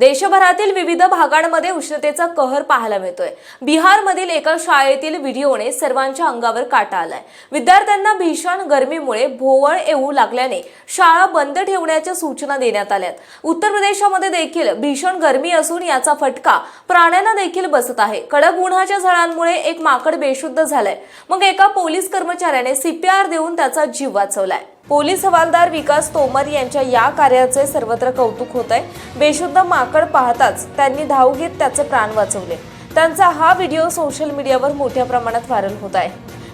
देशभरातील विविध भागांमध्ये उष्णतेचा कहर पाहायला मिळतोय. बिहारमधील एका शाळेतील व्हिडिओने सर्वांच्या अंगावर काटा आलाय. विद्यार्थ्यांना भीषण गरमीमुळे भोवळ येऊ लागल्याने शाळा बंद ठेवण्याच्या सूचना देण्यात आल्यात. उत्तर प्रदेशामध्ये देखील भीषण गरमी असून याचा फटका प्राण्यांना देखील बसत आहे. कडक उन्हाच्या झळांमुळे एक माकड बेशुद्ध झालाय. मग एका पोलीस कर्मचाऱ्याने सीपीआर देऊन त्याचा जीव वाचवलाय. पोलीस हवालदार विकास तोमर यांच्या या कार्याचे सर्वत्र कौतुक होत आहे. बेशुद्ध माकड पाहताच त्यांनी धाव घेत त्याचे प्राण वाचवले. त्यांचा हा व्हिडिओ सोशल मीडियावर मोठ्या प्रमाणात व्हायरल होत आहे.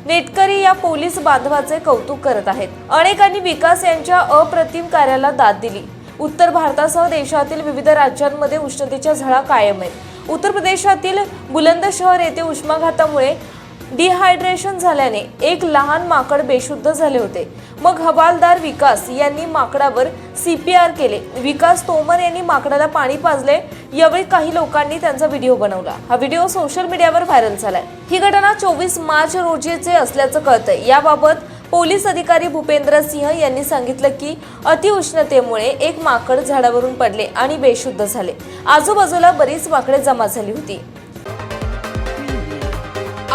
नेटकरी या पोलीस बांधवाचे कौतुक करत आहेत. अनेकांनी विकास यांच्या अप्रतिम कार्याला दाद दिली. उत्तर भारतासह देशातील विविध राज्यांमध्ये उष्णतेच्या झळा कायम आहेत. उत्तर प्रदेशातील बुलंदशहर येथे उष्माघातामुळे डिहायड्रेशन झाल्याने एक लहान माकड बेशुद्ध झाले होते. मग हवालदार विकास यांनी माकडावर सीपीआर केले. विकास तोमर यांनी माकडाला पाणी पाजले. यावेळी काही लोकांनी त्यांचा व्हिडिओ बनवला. हा व्हिडिओ सोशल मीडियावर व्हायरल झालाय. ही घटना चोवीस मार्च रोजीचे असल्याचं कळतंय. याबाबत पोलीस अधिकारी भूपेंद्र सिंह यांनी सांगितलं की अतिउष्णतेमुळे एक माकड झाडावरून पडले आणि बेशुद्ध झाले. आजूबाजूला बरीच माकडे जमा झाली होती.